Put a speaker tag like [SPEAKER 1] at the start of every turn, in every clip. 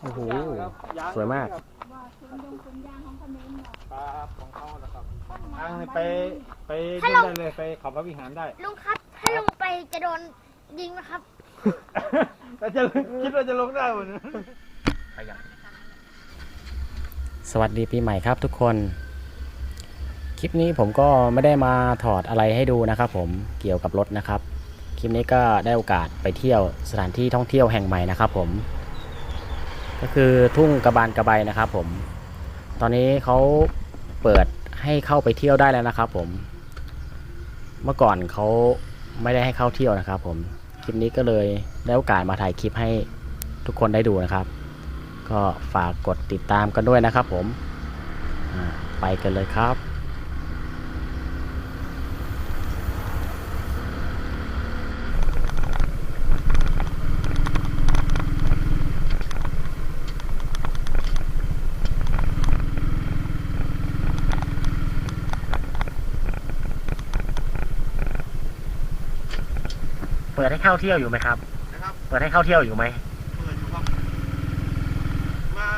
[SPEAKER 1] โอ้โห
[SPEAKER 2] ครับง
[SPEAKER 1] สวยมาก
[SPEAKER 2] ครับ
[SPEAKER 3] ว่าคุณยงคุณยางของเขมรเนาะ
[SPEAKER 2] ครับของเขาแหละครับทางไปไป
[SPEAKER 4] ถ้า
[SPEAKER 2] ดู
[SPEAKER 4] เรา
[SPEAKER 2] ได้เลยไปเขาพระวิหารได้
[SPEAKER 4] ลุงครับ ถ้าลงไปจะโดนยิงนะครับ
[SPEAKER 2] แต่จะคิดว่าจะลงได้หมดนะ
[SPEAKER 1] สวัสดีปีใหม่ครับทุกคน คลิปนี้ผมก็ไม่ได้มาถอดอะไรให้ดูนะครับผมเกี่ยวกับรถนะครับ คลิปนี้ก็ได้โอกาสไปเที่ยวสถานที่ท่องเที่ยวแห่งใหม่นะครับผม ก็คือทุ่งกระบานกระไบนะครับผม ตอนนี้เขาเปิดให้เข้าไปเที่ยวได้แล้วนะครับ ผม เมื่อก่อนเขาไม่ได้ให้เข้าเที่ยวนะครับ ผม คลิปนี้ก็เลยได้โอกาสมาถ่ายคลิปให้ทุกคนได้ดูนะครับ ก็ฝากกดติดตามกันด้วยนะครับ ผม ไปกันเลยครับ ปิดให้เข้าเที่ยวอยู่ไหมครับ
[SPEAKER 2] นะครับ
[SPEAKER 1] เปิดให้เข้าเที่ยวอยู่ไหม
[SPEAKER 2] เปิดอยู่ครับ มา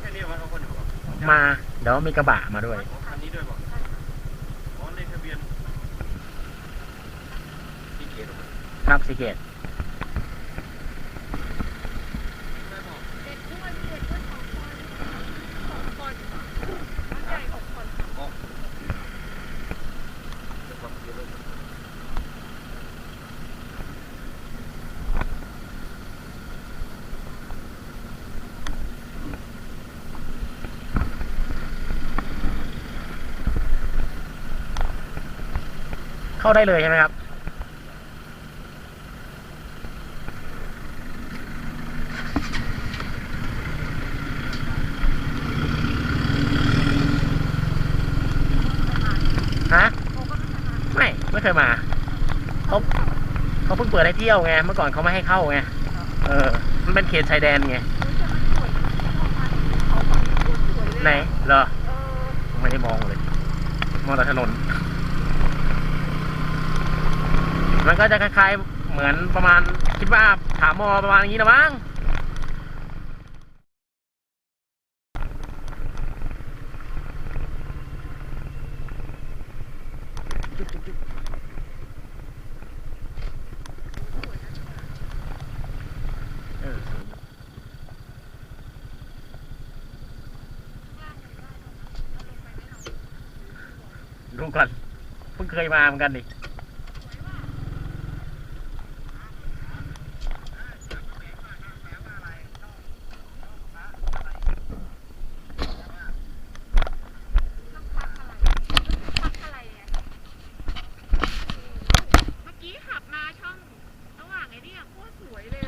[SPEAKER 2] แค่นี้วันเอาคนอยู่ครับ
[SPEAKER 1] มาเดี๋ยวมีกระบะมาด้วย
[SPEAKER 2] ของคันนี้ด้วยบอกอ๋อเลขทะเบียนที่เกียรติ
[SPEAKER 1] ครับสิเกต
[SPEAKER 3] เด็กด้วยเด็กด้วยสองคนสองคนมันใหญ่หกคน
[SPEAKER 1] เข้าได้เลยใช่ไหมครับ ฮะ ไม่ ไม่เคยมาเขาเขาเพิ่งเปิดให้เที่ยวไง เมื่อก่อนเขาไม่ให้เข้าไง เออ มันเป็นเขตชายแดนไง ไหน เหรอ ไม่ได้มองเลย มองแต่ถนน มันก็จะคล้ายๆเหมือนประมาณคิดว่าถามมอประมาณอย่างนี้นะมั้งดูก่อนเพิ่งเคยมาเหมือนกันดิ
[SPEAKER 3] อะไรเนี่ยเมื่อกี้ขับมาช่องระหว่างไอ้เนี่ยโคตรสวยเลย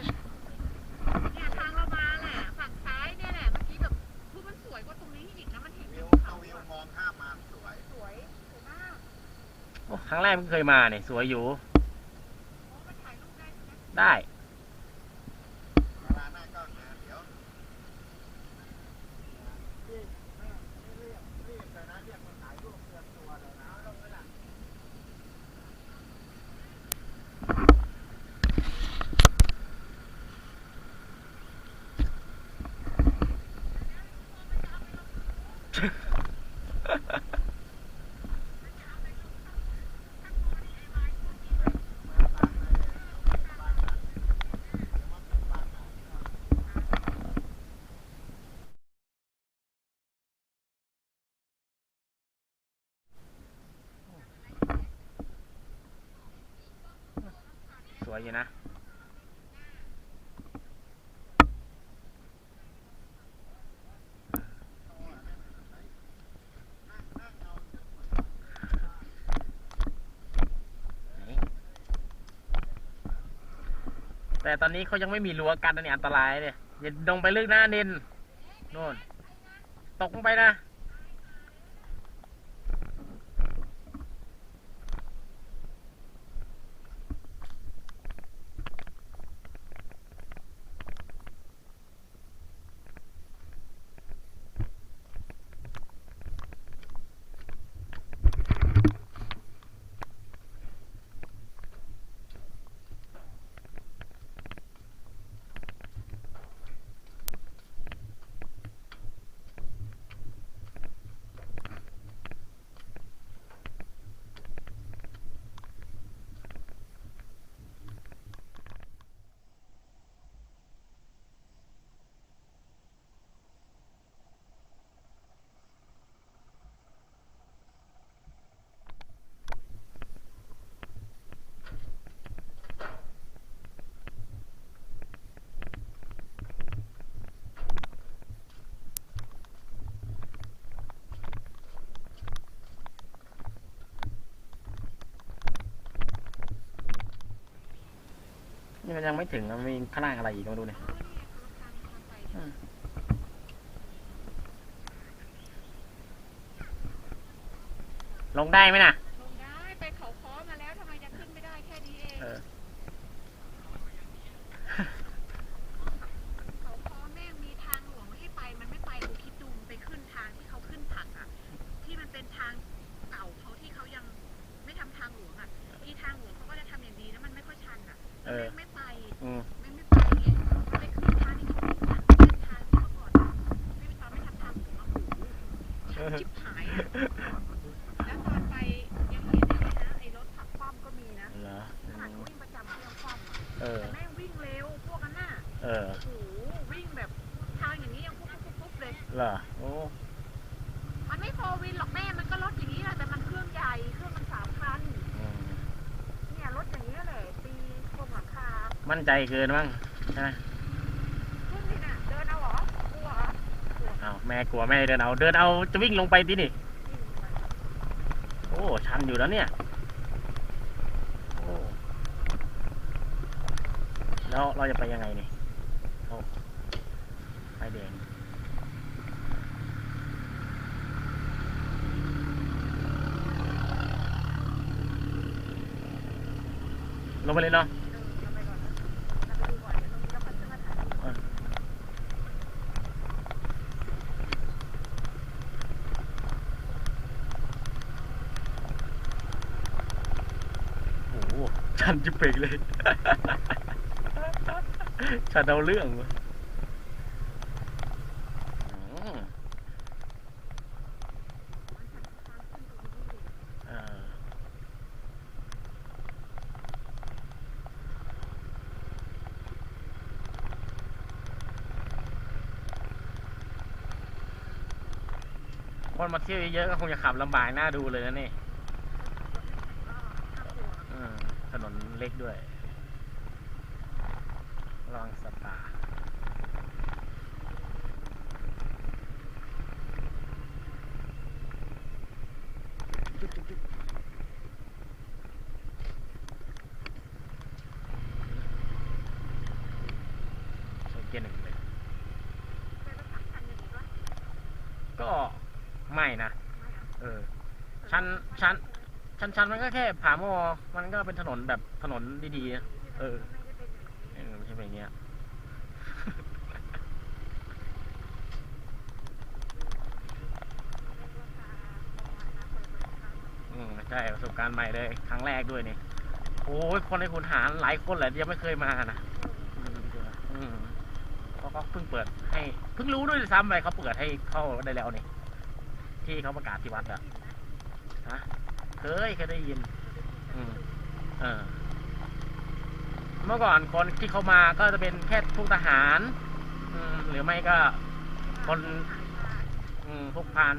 [SPEAKER 3] เนี่ยทางเรามาแหละ ฝั่งซ้ายเนี่ยแหละ เมื่อกี้แบบคือมันสวยกว่าตรงนี้อีกนะ มันเห็นวิวเขาวิวมองข้ามมาสวย สวยสวยมาก
[SPEAKER 1] โอ้ค รั้งแรกเพิ่งเคยมาเนี่ยสวยอยู่
[SPEAKER 3] โอ้มันถ่ายรูปได้ใช่ไหม
[SPEAKER 1] ได้ ส วยอยู่นะแต่ตอนนี้เขายังไม่มีรั้วกันอันนี้อันตรายเลยอย่าลงไปลึกหนะเนินโน่น ตกลงไปนะ นี่มันยังไม่ถึงมันมีข้างล่างอะไรอีกมาดูเนี่ยลงได้ไหมน่ะ
[SPEAKER 3] มั่นใจ
[SPEAKER 1] เกิ
[SPEAKER 3] นมั้งใช่
[SPEAKER 1] ไหม
[SPEAKER 3] ขึ้นนี่น่ะเดินเอาเหรอกลัวเหรอ
[SPEAKER 1] เอาแม่กลัวแม่เดินเอา เดินเอาจะวิ่งลงไปดินี่ โอ้ชันอยู่แล้วเนี่ยโอ้แล้วเราจะไปยังไงนี่โอ้ไฟแดงลงไปเลยเนาะ โอ้โห ชันจิเปกเลย ชันเอาเรื่องเว้ยอืมเออคนมาเที่ยวเยอะๆก็คงจะขับลำบากน่าดูเลยนะนี่ อืมถนนเล็กด้วยระวังสตว์ป่าจุ๊บจุ๊บจุ๊บใช้เกียร์หนึ่งเลยก็ไม่นะ เออ ชั้นชั้น ชั้นชั้นมันก็แค่ผาหมมันก็เป็นถนนแบบ นนดีๆนะเออเออไม่ใช่เป็นอย่างเงี้ยอืมใช่ประสบการณ์ใหม่เลยครั้งแรกด้วยนี่โอ้ยคนในขุนหารหลายคนแหละยังไม่เคยมานะอือืมเขาก็เพิ่งเปิดให้เพิ่งรู้ด้วยซ้ำไปเขาเปิดให้เข้าได้แล้วนี่ที่เขาประกาศที่วัดอะฮะเคยเคยได้ยิน อืม เออ เมื่อก่อนคนที่เขามาก็จะเป็นแค่พวกทหารหรือไม่ก็คนพวกพาน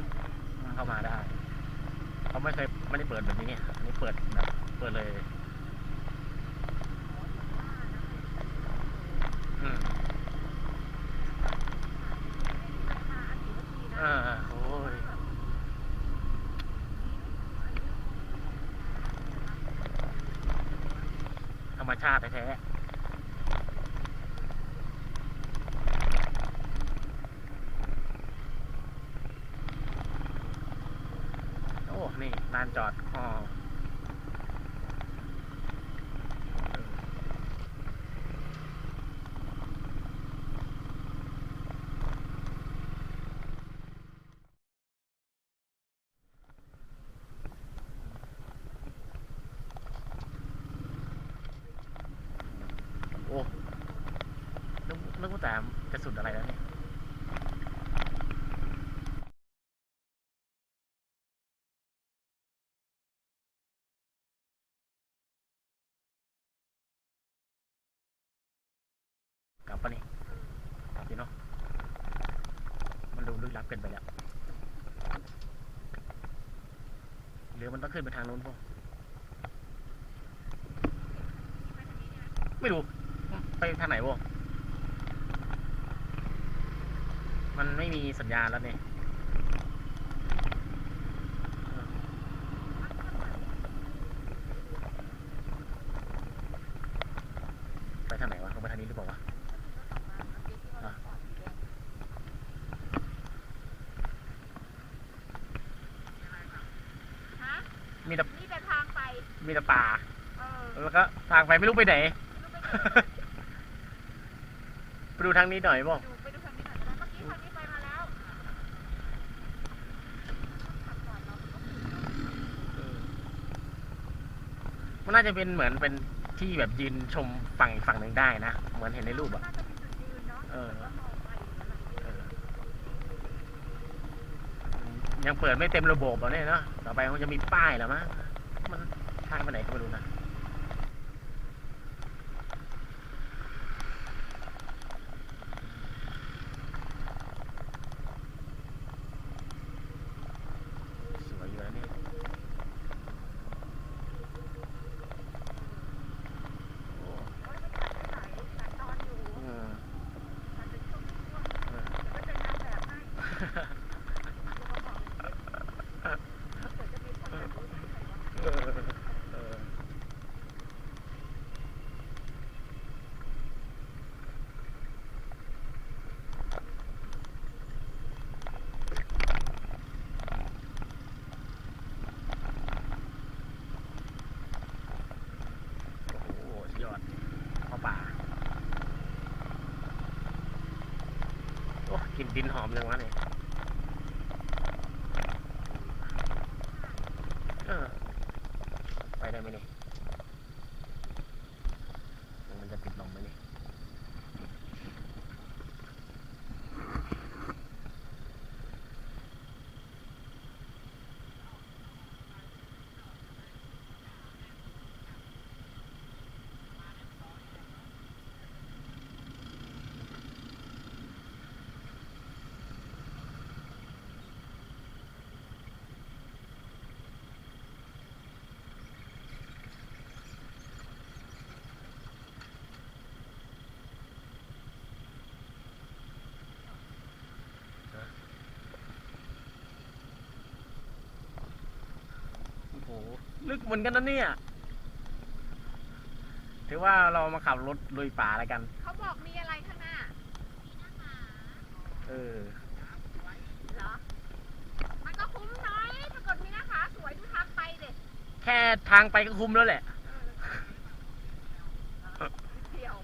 [SPEAKER 1] เข้ามาได้ เขาไม่เคยไม่ได้เปิดแบบนี้อันนี้เปิดแบบเปิดเลย อืมเออโอ้ย ธรรมชาติแท้ๆโอ้ นี่ลานจอดอ๋อโอ้ นึกนึกว่าแต่จะสุดอะไรแล้วเนี่ยกลับปะนี่กลับดิเนาะมันดูลึกลับเกินไปแล้วหรือมันต้องขึ้นไปทางนู้นพวกไม่รู้ไปทางไหนวะ มันไม่มีสัญญาณแล้วเนี่ยไปทางไห
[SPEAKER 3] นวะลงไปทางนี้ห
[SPEAKER 1] รือเปล่า
[SPEAKER 3] วะมี
[SPEAKER 1] แต่มีแต่ทางไป มีแต่ป่าแล้
[SPEAKER 3] วก็ทางไปไม่รู้
[SPEAKER 1] ไปไหน
[SPEAKER 3] ไปดูทางนี้หน่อยบ่ น
[SPEAKER 1] น่าจะเป็นเหมือนเป็นที่แบบยืนชมฝั่งอีกฝั่งหนึ่งได้นะ เหมือนเห็นในรูปอะ
[SPEAKER 3] น่าจะมีจุดยืนเนาะ
[SPEAKER 1] เออ
[SPEAKER 3] แล้วมองไปอย่างนั้นอะ
[SPEAKER 1] เออ ยังเปิดไม่เต็มระบบอะเนี่ยเนาะ ต่อไปคงจะมีป้ายแล้วมั้ง มันทางไปไหนก็ไม่รู้นะ สวยอยู่นะเนี่ยโอ้
[SPEAKER 3] โอ๊ยไม่ตัดไม่ไหลตัดตอนอยู่
[SPEAKER 1] เออ
[SPEAKER 3] ตัดเป็นช่วงๆ
[SPEAKER 1] เออ
[SPEAKER 3] เดี๋ยวก็จะนำแบบให้เดี๋ยวมาบอกเดี๋ยวจะมีคนแบบรู้ไหมใครวะ
[SPEAKER 1] เออเออโอ้โหสุดยอดเข้าป่า โอ้ กลิ่นหอมเลยวะเนี่ยเออ ไปได้ไหมเนี่ยมันจะติดลมไหมเนี่ยโอ้โห ลึกเหมือนกันนะเนี่ย ถือว่าเรามาขับรถลุยป่าแล้วกัน
[SPEAKER 3] เขาบอกมีอะไรข้างหน้า
[SPEAKER 1] เออ
[SPEAKER 3] เหรอ มันก็คุ้มน้อยปรากฏมีหน้าผาสวยดูทางไปเด็ด
[SPEAKER 1] แค่ทางไปก็คุ้มแล้วแหละ
[SPEAKER 3] เที่ยว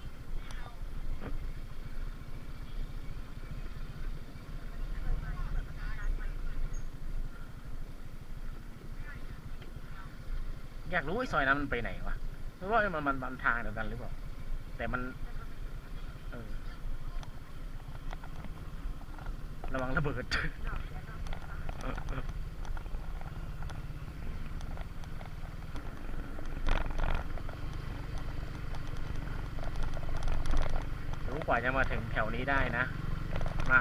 [SPEAKER 1] อยากรู้ไอ้ซอยนั้นมันไปไหนวะหรือว่ามันมันมันทางเดียวกันหรือเปล่า แต่มันเออระวังระเบิดรู้กว่าจะมาถึงแถวนี้ได้นะ มา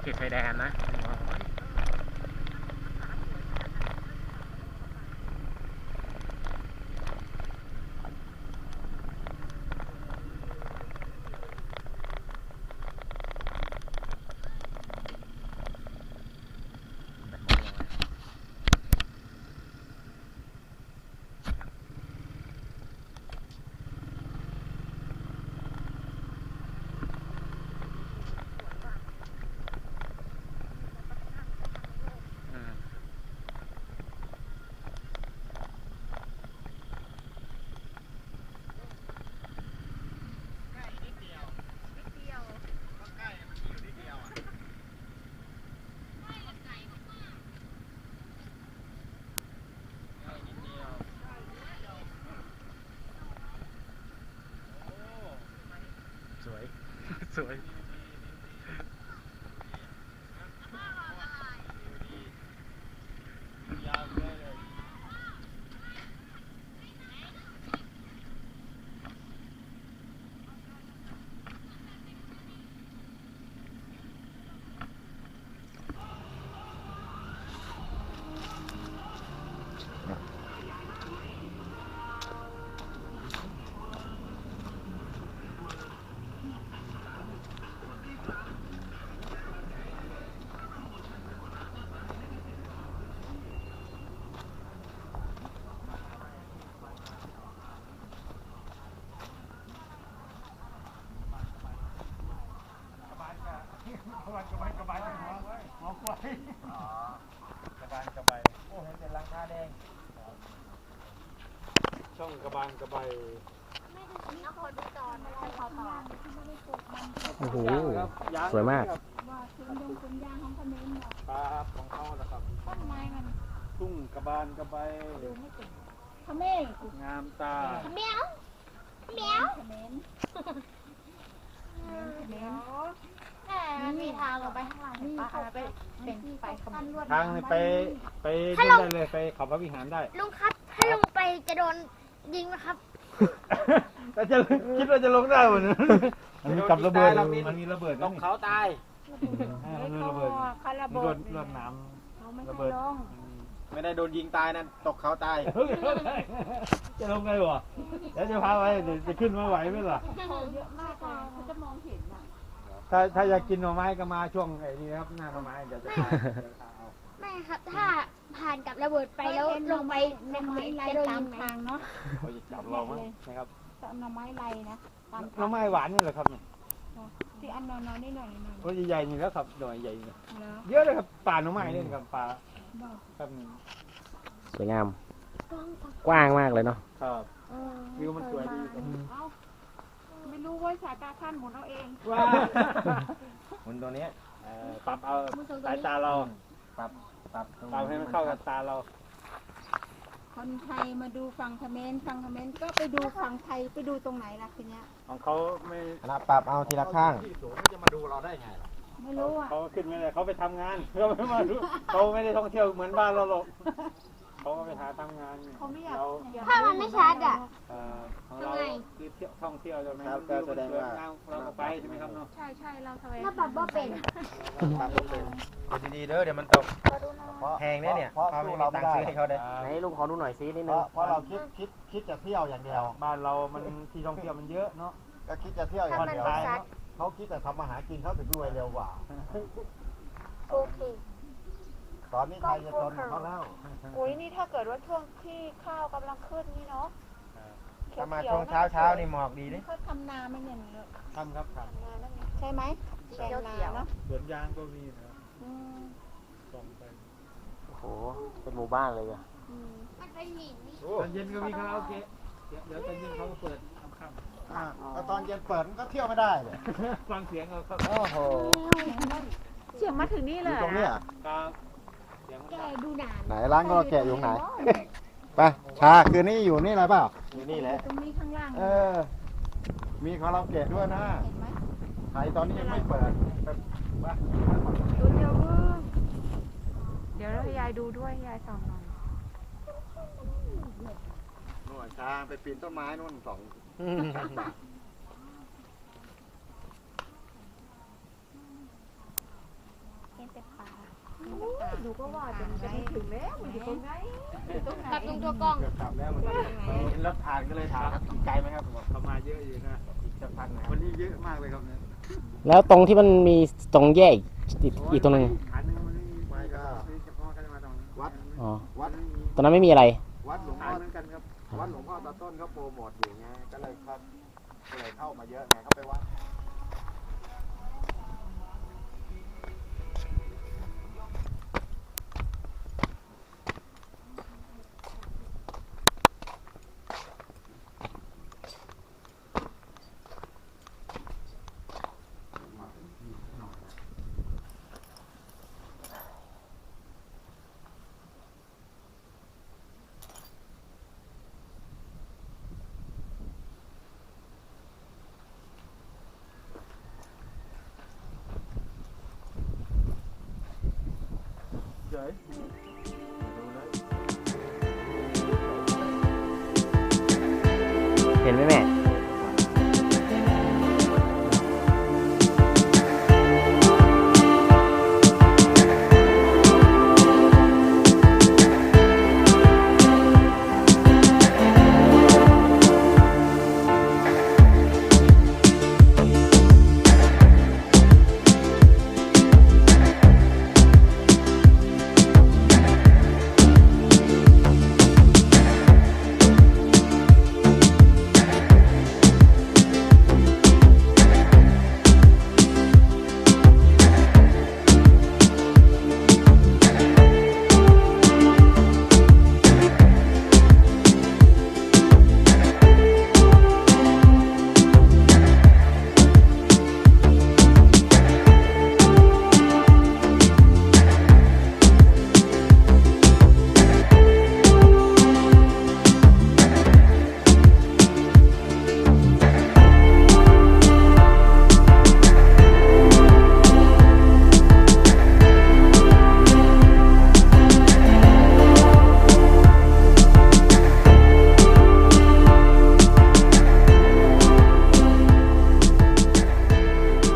[SPEAKER 1] เขตชายแดนนะโอ้ยแบบมองลอยอืม
[SPEAKER 3] นิดเดียว
[SPEAKER 1] สวย สวย
[SPEAKER 3] เก
[SPEAKER 5] ระบาลกระใบ
[SPEAKER 3] น้ำคนดูจอนไม่ใช่พอต่อ
[SPEAKER 1] โอ้โห
[SPEAKER 5] ครับง
[SPEAKER 1] สวยมาก
[SPEAKER 5] ครับ
[SPEAKER 3] ว่าคุณยงคุณยางของคอมเมนต์บอก
[SPEAKER 5] ครับของเขาแหละครับ
[SPEAKER 3] ต้นไม้มัน
[SPEAKER 5] ทุ่งกระบาลกระใบ
[SPEAKER 3] ดูไม่เก่งขมง
[SPEAKER 5] งามตา
[SPEAKER 4] เหมียวเหมียว
[SPEAKER 3] ขมงขมง
[SPEAKER 4] แหมมันมีทางลงไปข้างล่าง
[SPEAKER 3] นี่
[SPEAKER 4] ปะ
[SPEAKER 3] เขาไปเป็นไปขมง
[SPEAKER 5] ทางนี่ไปไปนู่นได้เลยไปเขาพระวิหารได้
[SPEAKER 4] ลุงครับ ถ้าลงไปจะโดน ยิงไหมครับ
[SPEAKER 5] แต่จะคิดว่าจะลงได้เหมือนมันมีกับระเบิดมันมีระเบิด
[SPEAKER 2] ต้องเขาตาย
[SPEAKER 5] มันมีระเบิด
[SPEAKER 3] เขาระ
[SPEAKER 5] มัน
[SPEAKER 3] เบิ
[SPEAKER 5] โด
[SPEAKER 3] ด
[SPEAKER 5] นรวดน้
[SPEAKER 3] เขาไม่ำ
[SPEAKER 5] ระ
[SPEAKER 3] ให้
[SPEAKER 5] เบิด
[SPEAKER 3] ลง
[SPEAKER 2] ไม่ได้โดนยิงตายนั่นตกเขาตาย
[SPEAKER 5] จะลงไงวะแล้วจะพาไปเดี๋ยวจะขึ้นมาไหวไหมล่ะ
[SPEAKER 3] เขาเยอะมากเลยเขาจะมองเห็นอะ
[SPEAKER 5] ถ้าถ้าอยากกินหน่อไม้ก็มาช่วงไอ้นี่นะครับหน้าหน่อไม้เดี๋ยวจะพา
[SPEAKER 4] ครับ ถ้าผ่านกับระเบิดไปแล้วลงไปใน
[SPEAKER 3] หน่อ
[SPEAKER 4] เห
[SPEAKER 3] ไม้
[SPEAKER 4] ว
[SPEAKER 3] ไร
[SPEAKER 4] จะโดน
[SPEAKER 3] ตา
[SPEAKER 4] ยิ
[SPEAKER 3] ม
[SPEAKER 4] งไหม
[SPEAKER 3] ทางเนาะ
[SPEAKER 5] เขาจะจับเรามั้งนะครับ
[SPEAKER 3] หน่อไม้ไรนะตาม
[SPEAKER 5] หน่อไม้หวานนี่แหละครับเนี่ย
[SPEAKER 3] ที่อันนอนๆนิดหน่อยหน่อย
[SPEAKER 5] ตัวใหญ่ๆนี่แล้วครับหน่อยใหญ่นี่
[SPEAKER 3] แล้ว
[SPEAKER 5] เยอะเลยครับป่าหน่อไม้นี่ครับป่า
[SPEAKER 3] บอก
[SPEAKER 5] ครับ
[SPEAKER 1] สวยงาม กว้างมากเลยเนาะ
[SPEAKER 5] ครับวิวมันสวยดีครับ
[SPEAKER 3] เอ้าไม่รู้ว่าสายตาท่านหมุนเอาเอง
[SPEAKER 5] ว้า
[SPEAKER 2] มันตัวเนี้ย
[SPEAKER 5] เอ่อปรับเอาสายตาเรา
[SPEAKER 2] ปรับ ปรับ
[SPEAKER 5] ปรับให้มันเข้ากับตาเรา
[SPEAKER 3] คนไทยมาดูฝั่งเขมรฝั่งเขมรก็ไปดูฝั่งไทยไปดูตรงไหนล่ะทีเนี้ย
[SPEAKER 5] ของเขาไม่
[SPEAKER 2] นะปรับเอาทีละข้าง
[SPEAKER 5] ที่สูงเขาจะมาดูเราได้ไงล่ะ
[SPEAKER 3] ไม่รู้อะ
[SPEAKER 5] เขาขึ้นไม่ได้เขาไปทำงานเขาไม่มาดูเขาไม่ได้ท่องเที่ยวเหมือนบ้านเราหรอก เขาก็ไปหาทำงาน
[SPEAKER 3] เขาไม่อยาก
[SPEAKER 5] เรา
[SPEAKER 4] ถ้ามันไม่ชัดอะ
[SPEAKER 5] เอ่อของเรา
[SPEAKER 4] ทำไง
[SPEAKER 5] คือเที่ยวท่องเที่ยวใช่ไหม
[SPEAKER 2] ครับก็แสดงว่า
[SPEAKER 5] เราก็ไปใช่ไหมครับเนาะ
[SPEAKER 3] ใช่ใช่เราทำไม
[SPEAKER 4] ถ้าปรับว่าเป็น
[SPEAKER 2] ปรับเป็นเอาดีๆเด้อเดี๋ยวมันตกแพงเนี่ยเนี่ยเขาไม่มีตังค์ซื้อให้เขาได้
[SPEAKER 1] ไหนลุงขอดูหน่อยซินิด
[SPEAKER 6] เพ
[SPEAKER 1] นึง
[SPEAKER 6] ราะเพราะเราคิดคิดคิดจะเที่ยวอย่างเดียว
[SPEAKER 5] บ้านเรามันที่ท่องเที่ยวมันเยอะเนาะ
[SPEAKER 6] ก็คิดจะเที่ยวอย่าง
[SPEAKER 4] ถ้ามัน
[SPEAKER 6] เดียว
[SPEAKER 4] ไม่ชัด
[SPEAKER 6] เขาคิดจะทำมาหากินเขาถึงรวยเร็วกว่า
[SPEAKER 4] โอเค
[SPEAKER 6] ตอนนี้ไทยจะจนกว่าเขาแล้ว
[SPEAKER 3] อุ้ยนี่ถ้าเกิดว่าช่วงที่ข้าวกำลังขึ้นนี่เนาะ
[SPEAKER 2] ถ้ามาช่วงเช้าเช้าๆนี่หมอกดีดิ
[SPEAKER 3] เขาทำนาไม่เนี่ยเนอะ
[SPEAKER 5] ทำครับครับ
[SPEAKER 3] นาแล้วไงใช่ไหมแปลงนาเนาะ
[SPEAKER 5] สวนยางก็มีนะครับ
[SPEAKER 3] อืม
[SPEAKER 5] ส่งไป
[SPEAKER 1] โอ้โหเป็นหมู่บ้านเลยอะ
[SPEAKER 3] อืม
[SPEAKER 4] มันเป็นหินนี่
[SPEAKER 5] ตอนเย็นก็มีคาราโอเกะเดี๋ยวเดี๋ยวตอนเย็นเขาก็เปิดค่ำ
[SPEAKER 6] อ่าแล้วตอนเย็นเปิดมันก็เที่ยวไม่ได้เลย
[SPEAKER 5] ๆฟังเสียงเขาเขา
[SPEAKER 6] โอ้โห
[SPEAKER 3] เสียงมาถึงนี่
[SPEAKER 6] อ
[SPEAKER 3] เลย
[SPEAKER 6] ยู่ตรงเนี้ย
[SPEAKER 5] ครับเสียงมัน
[SPEAKER 4] แก
[SPEAKER 5] ดัง
[SPEAKER 4] ดูนาน
[SPEAKER 6] ไหนร้านก็แกะอยู่ไหนไปชาคืนนี้อยู่นี่อะไรเปล่า
[SPEAKER 2] อยู่นี่แหละ
[SPEAKER 3] ตรงนี้ข้างล่าง
[SPEAKER 6] เออ มีคาราโอเกะด้วยนะ
[SPEAKER 3] เห็นไหม
[SPEAKER 6] ไทยตอนนี้ยังไม่เปิดแบบ
[SPEAKER 3] ดูเดียวเว้ยเดี๋ยวให้ยายดูด้วยให้ยายส่องหน่อย
[SPEAKER 6] นู่นชาไปปีนต้นไม้นู่นสอง
[SPEAKER 3] เห็นแต่ปลาดูก็ว่าจะจะไม่ถึงแล้วมันอยู่ตรงไหนอยู่ตรงไหน
[SPEAKER 4] กับตรงตัวกล้อง
[SPEAKER 5] เกือบกลับแล้วมัน
[SPEAKER 2] เห็นรถผ่านก็เลยถามอีกไกลไหมครับบอก
[SPEAKER 5] เขามาเยอะอยู่นะ
[SPEAKER 2] อีกสักพักนะ
[SPEAKER 5] วันนี้เยอะมากเลยครับเนี่ย
[SPEAKER 1] แล้วตรงที่มันมีตรงแยกอีกอีกตรงหนึง
[SPEAKER 5] ขันหนึงมันไม่มี
[SPEAKER 6] ไม่ก็
[SPEAKER 5] มีเฉพาะกันมาตรงนี้
[SPEAKER 6] วัด
[SPEAKER 1] อ๋อ
[SPEAKER 6] วัด
[SPEAKER 1] ตรงนั้นไม่มีอะไร
[SPEAKER 6] วัดหลวง
[SPEAKER 5] ขา
[SPEAKER 6] พ่
[SPEAKER 5] ย
[SPEAKER 6] อ
[SPEAKER 5] เหมือนกันครับ
[SPEAKER 6] วัดหลวงพ่อตาต้นเขาโปรโมทอยู่ไงก็เลยครับก็เลยเข้ามาเยอะไงเขาไปวัด
[SPEAKER 5] เฉย
[SPEAKER 1] เห็นไหมแม่